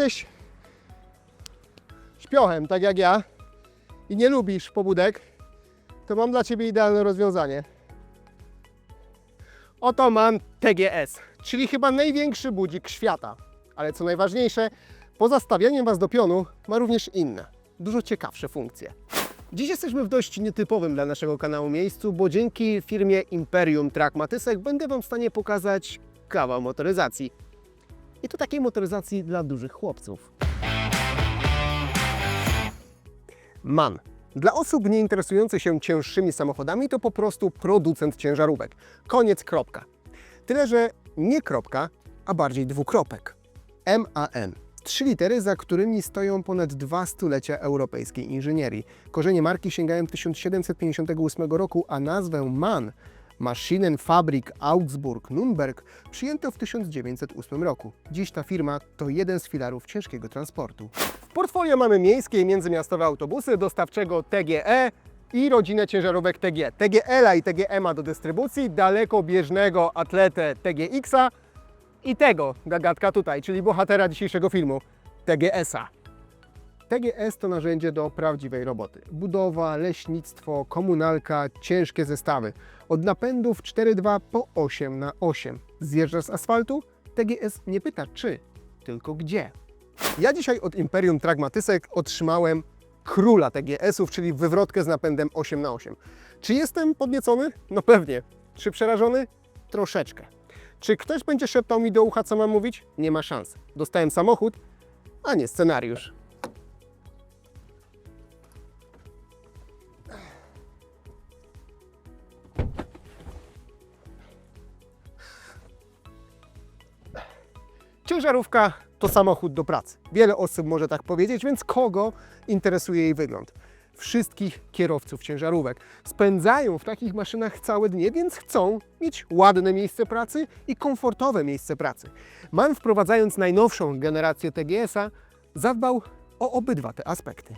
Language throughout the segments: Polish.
jesteś śpiochem, tak jak ja, i nie lubisz pobudek, to mam dla Ciebie idealne rozwiązanie. Oto MAN TGS, czyli chyba największy budzik świata. Ale co najważniejsze, poza stawianiem Was do pionu, ma również inne, dużo ciekawsze funkcje. Dziś jesteśmy w dość nietypowym dla naszego kanału miejscu, bo dzięki firmie Imperium Track Matysek będę Wam w stanie pokazać kawał motoryzacji. I to takiej motoryzacji dla dużych chłopców. MAN. Dla osób nie interesujących się cięższymi samochodami to po prostu producent ciężarówek. Koniec, kropka. Tyle, że nie kropka, a bardziej dwukropek. MAN. Trzy litery, za którymi stoją ponad dwa stulecia europejskiej inżynierii. Korzenie marki sięgają 1758 roku, a nazwę MAN Maschinenfabrik Augsburg-Nürnberg przyjęto w 1908 roku. Dziś ta firma to jeden z filarów ciężkiego transportu. W portfolio mamy miejskie i międzymiastowe autobusy dostawczego TGE i rodzinę ciężarówek TG. TGL-a i TGM-a do dystrybucji, dalekobieżnego atletę TGX-a i tego gagatka tutaj, czyli bohatera dzisiejszego filmu, TGS-a. TGS to narzędzie do prawdziwej roboty. Budowa, leśnictwo, komunalka, ciężkie zestawy. Od napędów 4.2 po 8 na 8 Zjeżdżasz z asfaltu? TGS nie pyta czy, tylko gdzie. Ja dzisiaj od Imperium Tragmatysek otrzymałem króla TGS-ów, czyli wywrotkę z napędem 8 na 8 Czy jestem podniecony? No pewnie. Czy przerażony? Troszeczkę. Czy ktoś będzie szeptał mi do ucha, co mam mówić? Nie ma szans. Dostałem samochód, a nie scenariusz. Ciężarówka to samochód do pracy. Wiele osób może tak powiedzieć, więc kogo interesuje jej wygląd? Wszystkich kierowców ciężarówek. Spędzają w takich maszynach całe dnie, więc chcą mieć ładne miejsce pracy i komfortowe miejsce pracy. MAN wprowadzając najnowszą generację TGS-a zadbał o obydwa te aspekty.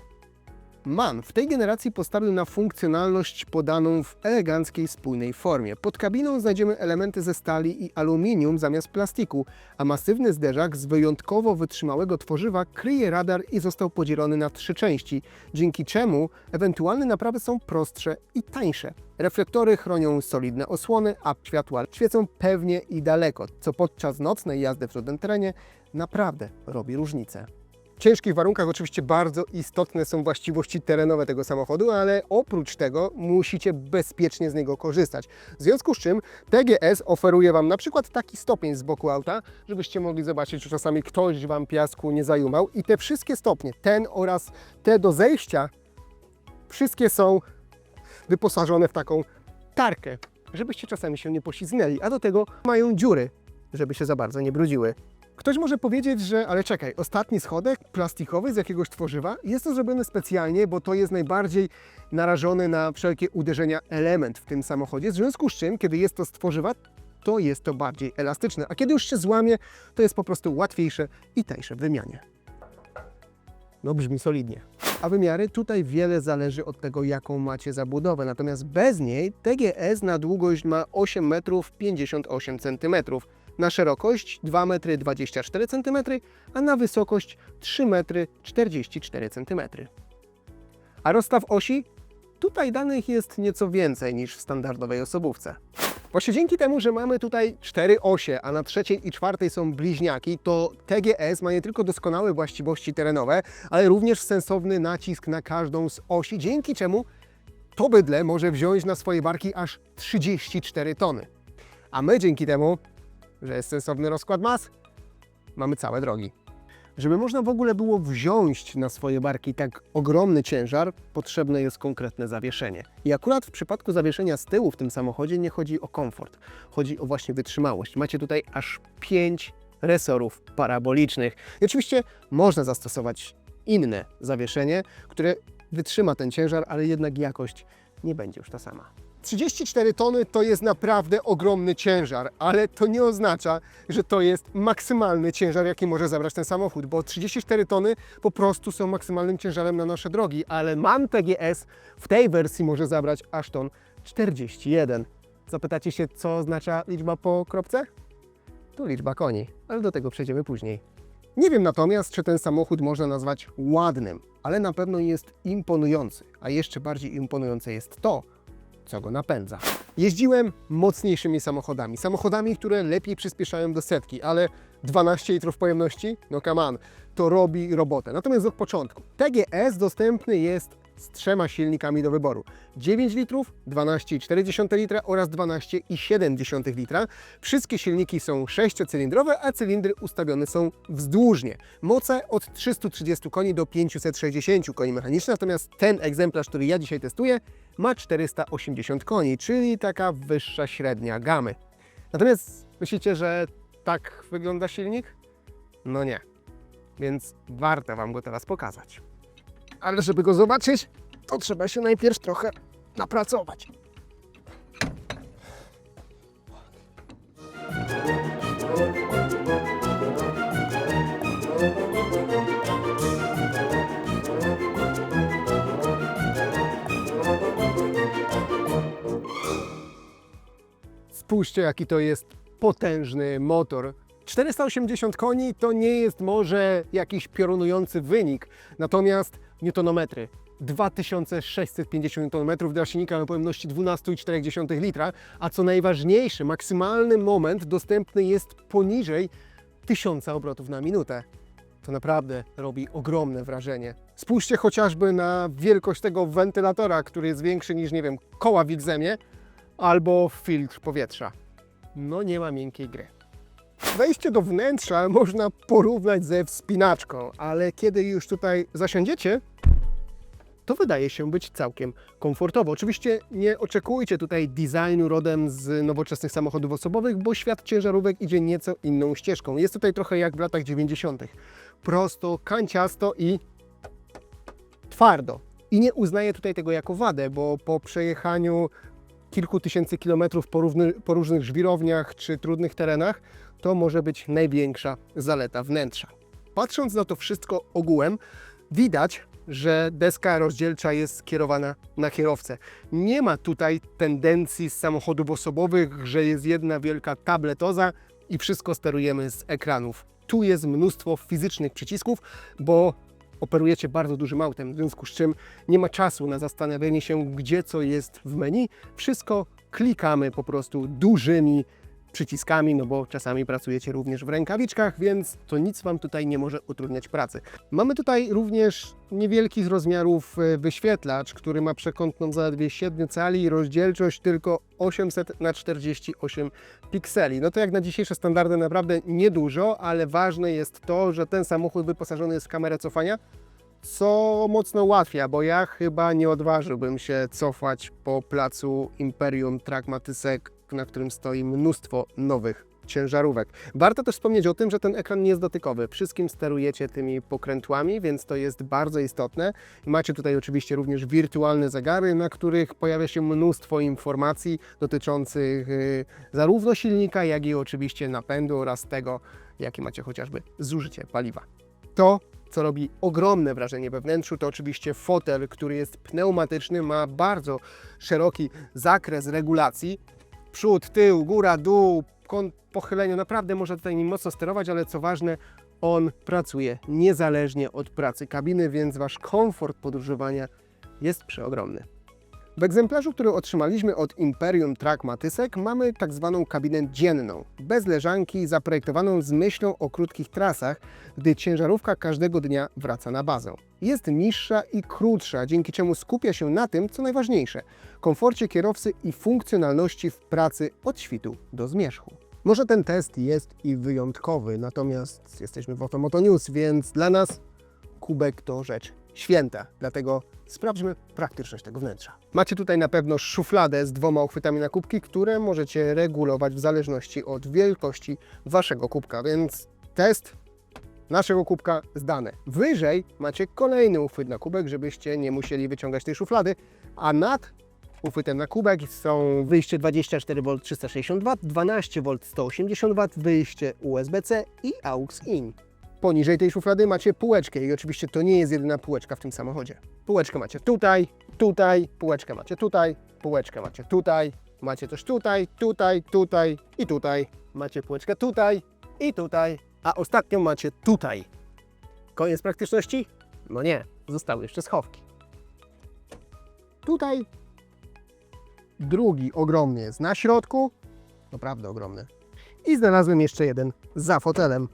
MAN w tej generacji postawił na funkcjonalność podaną w eleganckiej, spójnej formie. Pod kabiną znajdziemy elementy ze stali i aluminium zamiast plastiku, a masywny zderzak z wyjątkowo wytrzymałego tworzywa kryje radar i został podzielony na trzy części, dzięki czemu ewentualne naprawy są prostsze i tańsze. Reflektory chronią solidne osłony, a światła świecą pewnie i daleko, co podczas nocnej jazdy w trudnym terenie naprawdę robi różnicę. Ciężkich warunkach oczywiście bardzo istotne są właściwości terenowe tego samochodu, ale oprócz tego musicie bezpiecznie z niego korzystać. W związku z czym TGS oferuje Wam na przykład taki stopień z boku auta, żebyście mogli zobaczyć, czy czasami ktoś Wam piasku nie zajumał. I te wszystkie stopnie, ten oraz te do zejścia, wszystkie są wyposażone w taką tarkę, żebyście czasami się nie poślizgnęli, a do tego mają dziury, żeby się za bardzo nie brudziły. Ktoś może powiedzieć, że ale czekaj, ostatni schodek plastikowy z jakiegoś tworzywa jest to zrobione specjalnie, bo to jest najbardziej narażony na wszelkie uderzenia element w tym samochodzie, w związku z czym, kiedy jest to z tworzywa, to jest to bardziej elastyczne, a kiedy już się złamie, to jest po prostu łatwiejsze i tańsze w wymianie. No brzmi solidnie. A wymiary tutaj wiele zależy od tego, jaką macie zabudowę. Natomiast bez niej TGS na długość ma 8 metrów 58 cm, na szerokość 2 metry 24 cm, a na wysokość 3 metry 44 cm. A rozstaw osi? Tutaj danych jest nieco więcej niż w standardowej osobówce. Właśnie dzięki temu, że mamy tutaj cztery osie, a na trzeciej i czwartej są bliźniaki, to TGS ma nie tylko doskonałe właściwości terenowe, ale również sensowny nacisk na każdą z osi, dzięki czemu to bydle może wziąć na swoje barki aż 34 tony. A my dzięki temu, że jest sensowny rozkład mas, mamy całe drogi. Żeby można w ogóle było wziąć na swoje barki tak ogromny ciężar, potrzebne jest konkretne zawieszenie. I akurat w przypadku zawieszenia z tyłu w tym samochodzie nie chodzi o komfort, chodzi o właśnie wytrzymałość. Macie tutaj aż 5 resorów parabolicznych. I oczywiście można zastosować inne zawieszenie, które wytrzyma ten ciężar, ale jednak jakość nie będzie już ta sama. 34 tony to jest naprawdę ogromny ciężar, ale to nie oznacza, że to jest maksymalny ciężar, jaki może zabrać ten samochód, bo 34 tony po prostu są maksymalnym ciężarem na nasze drogi, ale MAN TGS w tej wersji może zabrać aż ton 41. Zapytacie się, co oznacza liczba po kropce? To liczba koni, ale do tego przejdziemy później. Nie wiem natomiast, czy ten samochód można nazwać ładnym, ale na pewno jest imponujący. A jeszcze bardziej imponujące jest to, co go napędza. Jeździłem mocniejszymi samochodami, samochodami, które lepiej przyspieszają do setki, ale 12 litrów pojemności? No come on, to robi robotę. Natomiast od początku. TGS dostępny jest z trzema silnikami do wyboru. 9 litrów, 12,4 litra oraz 12,7 litra. Wszystkie silniki są sześciocylindrowe, a cylindry ustawione są wzdłużnie. Moce od 330 koni do 560 koni mechanicznych, natomiast ten egzemplarz, który ja dzisiaj testuję, ma 480 koni, czyli taka wyższa średnia gamy. Natomiast myślicie, że tak wygląda silnik? No nie. Więc warto Wam go teraz pokazać. Ale żeby go zobaczyć, to trzeba się najpierw trochę napracować. Spójrzcie, jaki to jest potężny motor. 480 koni to nie jest może jakiś piorunujący wynik, natomiast newtonometry 2650 Nm dla silnika o pojemności 12,4 litra, a co najważniejsze, maksymalny moment dostępny jest poniżej 1000 obrotów na minutę. To naprawdę robi ogromne wrażenie. Spójrzcie chociażby na wielkość tego wentylatora, który jest większy niż, nie wiem, koła w albo filtr powietrza. No nie ma miękkiej gry. Wejście do wnętrza można porównać ze wspinaczką, ale kiedy już tutaj zasiądziecie, to wydaje się być całkiem komfortowo. Oczywiście nie oczekujcie tutaj designu rodem z nowoczesnych samochodów osobowych, bo świat ciężarówek idzie nieco inną ścieżką. Jest tutaj trochę jak w latach 90. Prosto, kanciasto i twardo. I nie uznaję tutaj tego jako wadę, bo po przejechaniu kilku tysięcy kilometrów po, równy, po różnych żwirowniach czy trudnych terenach, to może być największa zaleta wnętrza. Patrząc na to wszystko ogółem, widać, że deska rozdzielcza jest skierowana na kierowcę. Nie ma tutaj tendencji z samochodów osobowych, że jest jedna wielka tabletoza i wszystko sterujemy z ekranów. Tu jest mnóstwo fizycznych przycisków, bo operujecie bardzo dużym autem, w związku z czym nie ma czasu na zastanawianie się, gdzie co jest w menu. Wszystko klikamy po prostu dużymi przyciskami, no bo czasami pracujecie również w rękawiczkach, więc to nic Wam tutaj nie może utrudniać pracy. Mamy tutaj również niewielki z rozmiarów e, wyświetlacz, który ma przekątną zaledwie 7 cali i rozdzielczość tylko 800 na 48 pikseli. No to jak na dzisiejsze standardy naprawdę niedużo, ale ważne jest to, że ten samochód wyposażony jest w kamerę cofania, co mocno ułatwia, bo ja chyba nie odważyłbym się cofać po placu Imperium Trackmatysek, na którym stoi mnóstwo nowych ciężarówek. Warto też wspomnieć o tym, że ten ekran nie jest dotykowy. Wszystkim sterujecie tymi pokrętłami, więc to jest bardzo istotne. Macie tutaj oczywiście również wirtualne zegary, na których pojawia się mnóstwo informacji dotyczących y, zarówno silnika, jak i oczywiście napędu oraz tego, jakie macie chociażby zużycie paliwa. To co robi ogromne wrażenie we wnętrzu, to oczywiście fotel, który jest pneumatyczny, ma bardzo szeroki zakres regulacji. Przód, tył, góra, dół, kąt pochylenia, naprawdę można tutaj nim mocno sterować, ale co ważne, on pracuje niezależnie od pracy kabiny, więc Wasz komfort podróżowania jest przeogromny. W egzemplarzu, który otrzymaliśmy od Imperium Track Matysek, mamy tak zwaną kabinę dzienną, bez leżanki, zaprojektowaną z myślą o krótkich trasach, gdy ciężarówka każdego dnia wraca na bazę. Jest niższa i krótsza, dzięki czemu skupia się na tym, co najważniejsze komforcie kierowcy i funkcjonalności w pracy od świtu do zmierzchu. Może ten test jest i wyjątkowy, natomiast jesteśmy w Automoto News, więc dla nas kubek to rzecz święta, dlatego sprawdźmy praktyczność tego wnętrza. Macie tutaj na pewno szufladę z dwoma uchwytami na kubki, które możecie regulować w zależności od wielkości waszego kubka, więc test naszego kubka zdane. Wyżej macie kolejny uchwyt na kubek, żebyście nie musieli wyciągać tej szuflady, a nad uchwytem na kubek są wyjście 24V 360W, 12V 180W, wyjście USB-C i AUX-IN. Poniżej tej szuflady macie półeczkę i oczywiście to nie jest jedyna półeczka w tym samochodzie. Półeczkę macie tutaj, tutaj, półeczkę macie tutaj, półeczkę macie tutaj, macie też tutaj, tutaj, tutaj i tutaj. Macie półeczkę tutaj i tutaj a ostatnią macie tutaj. Koniec praktyczności? No nie, zostały jeszcze schowki. Tutaj drugi ogromny jest na środku, naprawdę ogromny. I znalazłem jeszcze jeden za fotelem.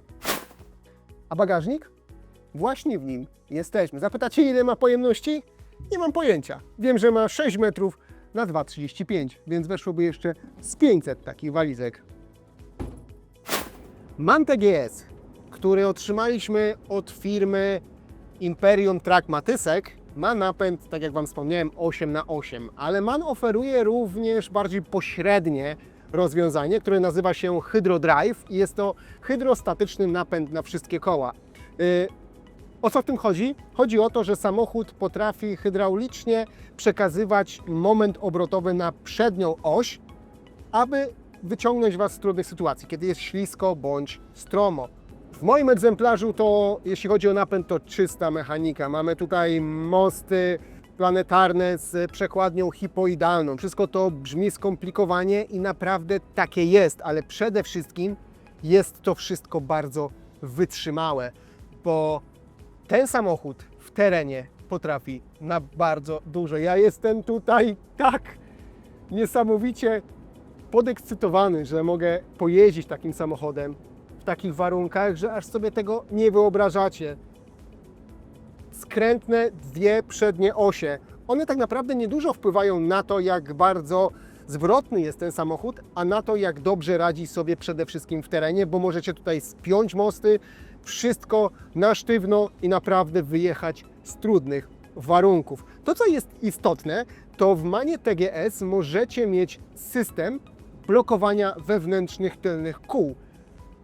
A bagażnik? Właśnie w nim jesteśmy. Zapytacie, ile ma pojemności? Nie mam pojęcia. Wiem, że ma 6 metrów na 2,35, więc weszłoby jeszcze z 500 takich walizek. Mante GS, który otrzymaliśmy od firmy Imperium Track Matysek, ma napęd, tak jak Wam wspomniałem, 8 na 8 ale MAN oferuje również bardziej pośrednie rozwiązanie, które nazywa się Hydro Drive i jest to hydrostatyczny napęd na wszystkie koła. Yy, o co w tym chodzi? Chodzi o to, że samochód potrafi hydraulicznie przekazywać moment obrotowy na przednią oś, aby wyciągnąć Was z trudnych sytuacji, kiedy jest ślisko bądź stromo. W moim egzemplarzu to, jeśli chodzi o napęd, to czysta mechanika. Mamy tutaj mosty planetarne z przekładnią hipoidalną. Wszystko to brzmi skomplikowanie i naprawdę takie jest, ale przede wszystkim jest to wszystko bardzo wytrzymałe, bo ten samochód w terenie potrafi na bardzo dużo. Ja jestem tutaj tak niesamowicie podekscytowany, że mogę pojeździć takim samochodem w takich warunkach, że aż sobie tego nie wyobrażacie. Skrętne dwie przednie osie. One tak naprawdę niedużo wpływają na to, jak bardzo zwrotny jest ten samochód, a na to, jak dobrze radzi sobie przede wszystkim w terenie, bo możecie tutaj spiąć mosty, wszystko na sztywno i naprawdę wyjechać z trudnych warunków. To, co jest istotne, to w Manie TGS możecie mieć system blokowania wewnętrznych tylnych kół.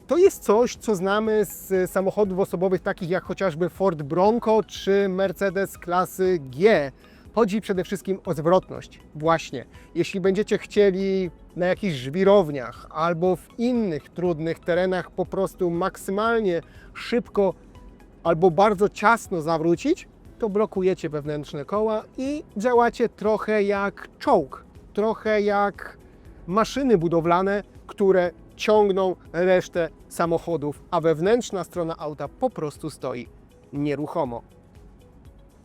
To jest coś, co znamy z samochodów osobowych takich jak chociażby Ford Bronco czy Mercedes klasy G. Chodzi przede wszystkim o zwrotność. Właśnie, jeśli będziecie chcieli na jakichś żwirowniach albo w innych trudnych terenach po prostu maksymalnie szybko albo bardzo ciasno zawrócić, to blokujecie wewnętrzne koła i działacie trochę jak czołg, trochę jak maszyny budowlane, które ciągną resztę samochodów, a wewnętrzna strona auta po prostu stoi nieruchomo.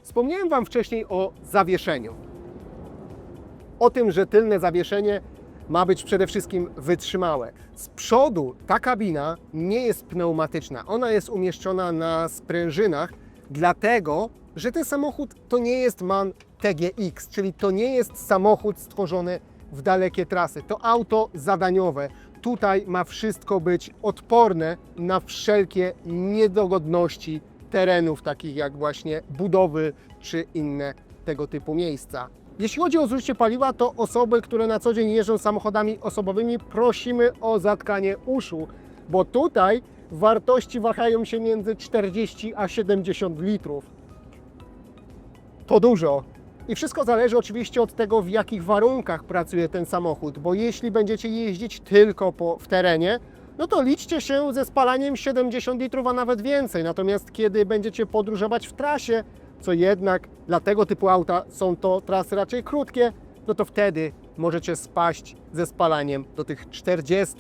Wspomniałem Wam wcześniej o zawieszeniu. O tym, że tylne zawieszenie ma być przede wszystkim wytrzymałe. Z przodu ta kabina nie jest pneumatyczna, ona jest umieszczona na sprężynach, dlatego że ten samochód to nie jest MAN TGX, czyli to nie jest samochód stworzony w dalekie trasy. To auto zadaniowe. Tutaj ma wszystko być odporne na wszelkie niedogodności terenów, takich jak właśnie budowy czy inne tego typu miejsca. Jeśli chodzi o zużycie paliwa, to osoby, które na co dzień jeżdżą samochodami osobowymi, prosimy o zatkanie uszu, bo tutaj wartości wahają się między 40 a 70 litrów. To dużo. I wszystko zależy oczywiście od tego, w jakich warunkach pracuje ten samochód, bo jeśli będziecie jeździć tylko po, w terenie, no to liczcie się ze spalaniem 70 litrów, a nawet więcej. Natomiast kiedy będziecie podróżować w trasie, co jednak dla tego typu auta są to trasy raczej krótkie, no to wtedy możecie spaść ze spalaniem do tych 40,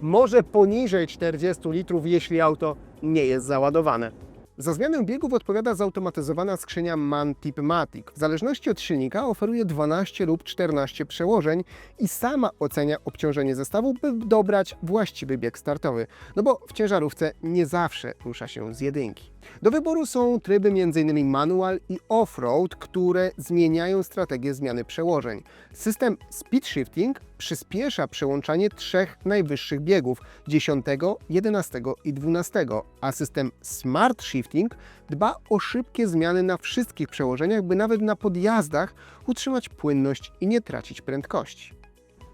może poniżej 40 litrów, jeśli auto nie jest załadowane. Za zmianę biegów odpowiada zautomatyzowana skrzynia MAN Tip Matic. W zależności od silnika oferuje 12 lub 14 przełożeń i sama ocenia obciążenie zestawu, by dobrać właściwy bieg startowy. No bo w ciężarówce nie zawsze rusza się z jedynki. Do wyboru są tryby m.in. manual i off-road, które zmieniają strategię zmiany przełożeń. System speed shifting przyspiesza przełączanie trzech najwyższych biegów 10, 11 i 12, a system smart shifting dba o szybkie zmiany na wszystkich przełożeniach, by nawet na podjazdach utrzymać płynność i nie tracić prędkości.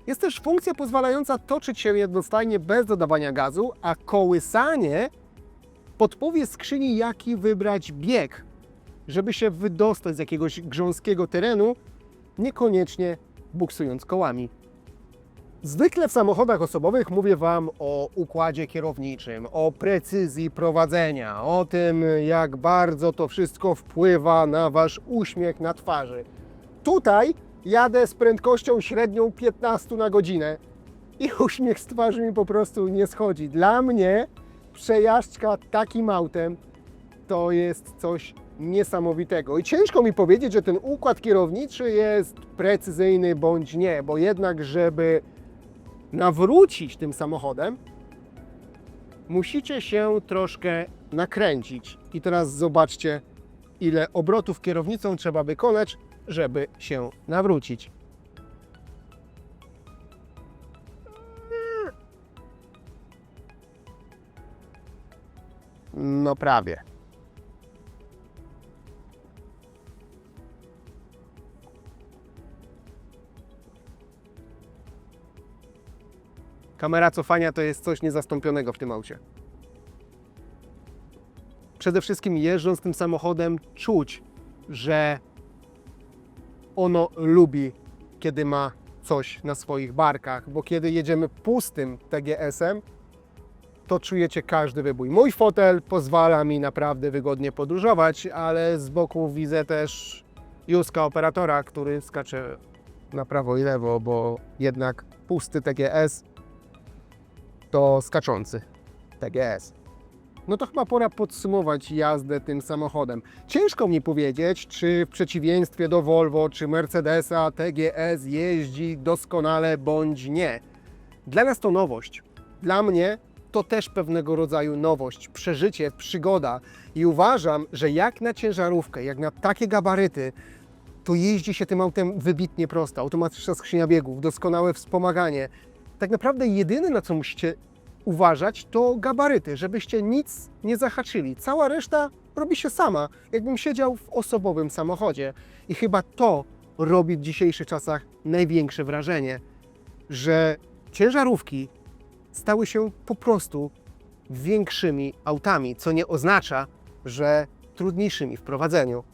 Jest też funkcja pozwalająca toczyć się jednostajnie bez dodawania gazu, a kołysanie podpowie skrzyni, jaki wybrać bieg, żeby się wydostać z jakiegoś grząskiego terenu, niekoniecznie buksując kołami. Zwykle w samochodach osobowych mówię Wam o układzie kierowniczym, o precyzji prowadzenia, o tym, jak bardzo to wszystko wpływa na Wasz uśmiech na twarzy. Tutaj jadę z prędkością średnią 15 na godzinę i uśmiech z twarzy mi po prostu nie schodzi. Dla mnie przejażdżka takim autem to jest coś niesamowitego. I ciężko mi powiedzieć, że ten układ kierowniczy jest precyzyjny bądź nie, bo jednak, żeby nawrócić tym samochodem, musicie się troszkę nakręcić. I teraz zobaczcie, ile obrotów kierownicą trzeba wykonać, żeby się nawrócić. No prawie. Kamera cofania to jest coś niezastąpionego w tym aucie. Przede wszystkim jeżdżąc tym samochodem czuć, że ono lubi, kiedy ma coś na swoich barkach, bo kiedy jedziemy pustym TGS-em, to czujecie każdy wybój. Mój fotel pozwala mi naprawdę wygodnie podróżować, ale z boku widzę też Józka operatora, który skacze na prawo i lewo, bo jednak pusty TGS to skaczący TGS. No to chyba pora podsumować jazdę tym samochodem. Ciężko mi powiedzieć, czy w przeciwieństwie do Volvo czy Mercedesa TGS jeździ doskonale bądź nie. Dla nas to nowość. Dla mnie to też pewnego rodzaju nowość, przeżycie, przygoda. I uważam, że jak na ciężarówkę, jak na takie gabaryty, to jeździ się tym autem wybitnie prosto. Automatyczna skrzynia biegów, doskonałe wspomaganie. Tak naprawdę jedyne na co musicie uważać to gabaryty, żebyście nic nie zahaczyli. Cała reszta robi się sama, jakbym siedział w osobowym samochodzie. I chyba to robi w dzisiejszych czasach największe wrażenie, że ciężarówki stały się po prostu większymi autami, co nie oznacza, że trudniejszymi w prowadzeniu.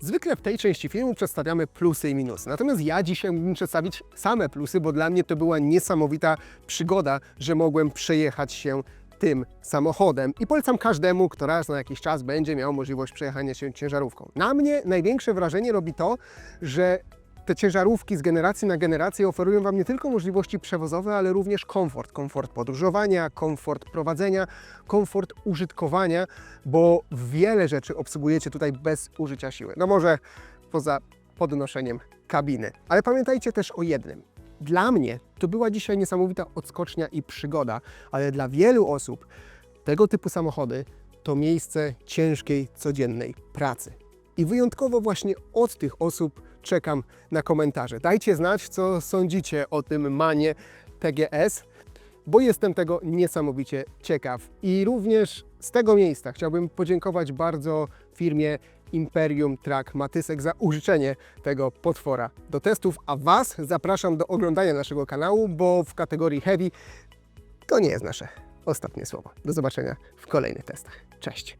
Zwykle w tej części filmu przedstawiamy plusy i minusy. Natomiast ja dzisiaj mógłbym przedstawić same plusy, bo dla mnie to była niesamowita przygoda, że mogłem przejechać się tym samochodem. I polecam każdemu, kto raz na jakiś czas będzie miał możliwość przejechania się ciężarówką. Na mnie największe wrażenie robi to, że te ciężarówki z generacji na generację oferują Wam nie tylko możliwości przewozowe, ale również komfort. Komfort podróżowania, komfort prowadzenia, komfort użytkowania, bo wiele rzeczy obsługujecie tutaj bez użycia siły. No może poza podnoszeniem kabiny. Ale pamiętajcie też o jednym. Dla mnie to była dzisiaj niesamowita odskocznia i przygoda, ale dla wielu osób tego typu samochody to miejsce ciężkiej, codziennej pracy. I wyjątkowo właśnie od tych osób czekam na komentarze. Dajcie znać, co sądzicie o tym manie TGS, bo jestem tego niesamowicie ciekaw. I również z tego miejsca chciałbym podziękować bardzo firmie Imperium Track Matysek za użyczenie tego potwora do testów, a Was zapraszam do oglądania naszego kanału, bo w kategorii Heavy to nie jest nasze ostatnie słowo. Do zobaczenia w kolejnych testach. Cześć!